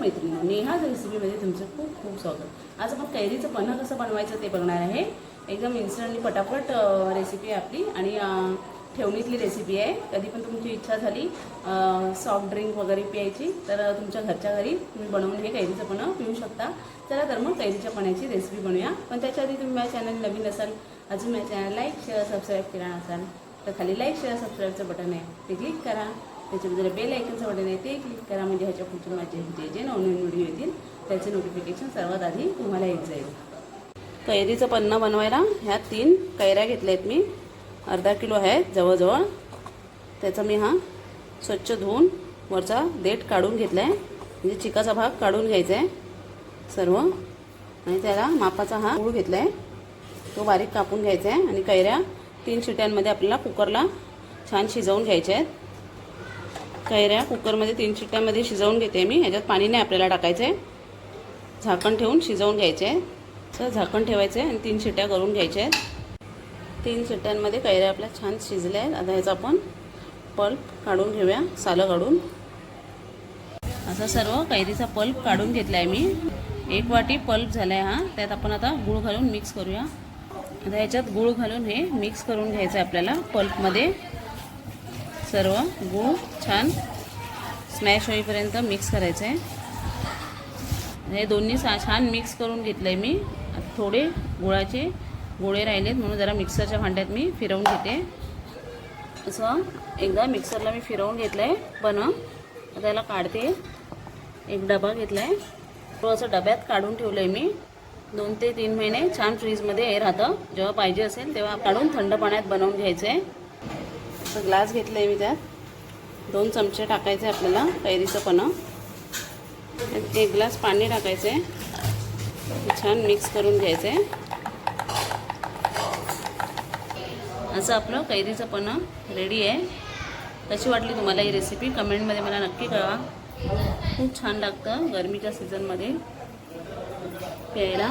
मैत्रिणी. नेहाज रेसिपीमध्ये तुमचं खूप खूप स्वागत. आज आपण कैरीचं पन्ह कसं बनवायचं ते बघणार आहे. एकदम इन्स्टंटली पटापट रेसिपी आहे आपली आणि ठेवणीतली रेसिपी आहे. कधी पण तुमची इच्छा झाली सॉफ्ट ड्रिंक वगैरे प्यायची तर तुमच्या घरच्या घरी तुम्ही बनवून हे कैरीचं पण पिऊ शकता. चला तर मग कैरीच्या पण्याची रेसिपी बनवूया पण त्याच्या आधी तुम्ही माझ्या चॅनल नवीन असाल अजून माझ्या चॅनल लाईक शेअर सबस्क्राईब केला नसाल तर खाली लाईक शेअर सबस्क्राईबचं बटन आहे. ते क्लिक करा. त्याच्यामध्ये बेल आयकनचं बटन आहे ते क्लिक करा. म्हणजे ह्याच्या पुढचे माझे जे जे नवनवीन व्हिडिओ येतील त्याचे नोटिफिकेशन सर्वात आधी तुम्हाला येत जाईल. कैरीचं पन्न बनवायला ह्या तीन कैऱ्या घेतल्या आहेत मी. अर्धा किलो आहे जवळजवळ. त्याचा मी हा स्वच्छ धुवून वरचा देठ काढून घेतला आहे म्हणजे चिकाचा भाग काढून घ्यायचा आहे सर्व. आणि त्याला मापाचा हा गुळ घेतला आहे तो बारीक कापून घ्यायचा आहे आणि कैऱ्या तीन शिट्यांमध्ये आपल्याला कुकरला छान शिजवून घ्यायच्या आहेत. कैऱ्या कुकरमध्ये तीन शिट्ट्यामध्ये शिजवून घेते मी. ह्याच्यात पाणी नाही आपल्याला टाकायचं आहे झाकण ठेवून शिजवून घ्यायचे आहे तर झाकण ठेवायचं आहे आणि तीन शिट्ट्या करून घ्यायच्या आहेत. तीन शिट्ट्यांमध्ये कैऱ्या आपल्या छान शिजल्या आहेत. आता ह्याचा आपण पल्प काढून घेऊया. सालं काढून. असं सर्व कैरीचा पल्प काढून घेतला आहे मी. एक वाटी पल्प झाला आहे हा. त्यात आपण आता गूळ घालून मिक्स करूया. आता ह्याच्यात गूळ घालून हे मिक्स करून घ्यायचं आहे आपल्याला पल्पमध्ये. सर्व गूळ छान स्मॅश होईपर्यंत मिक्स करायचं. आहे हे दोन्ही सा छान मिक्स करून घेतलं आहे मी थोडे गुळाचे गोळे राहिलेत म्हणून जरा मिक्सरच्या भांड्यात मी फिरवून घेते. असं एकदा मिक्सरला मी फिरवून घेतलं आहे पण त्याला काढते. एक डबा घेतला आहे तो असं डब्यात काढून ठेवलं आहे मी. दोन ते तीन महिने छान फ्रीजमध्ये हे राहतं. जेव्हा पाहिजे असेल तेव्हा काढून थंड पाण्यात बनवून घ्यायचं आहे असं ग्लास घेतलं आहे मी त्यात. दोन चमचे टाकायचे आपल्याला कैरीचं पणं. एक ग्लास पाणी टाकायचं आहे छान मिक्स करून घ्यायचं आहे असं आपलं कैरीचं पणं रेडी आहे. कशी वाटली तुम्हाला ही रेसिपी कमेंटमध्ये मला नक्की कळवा. खूप छान लागतं गरमीच्या सीझनमध्ये प्यायला.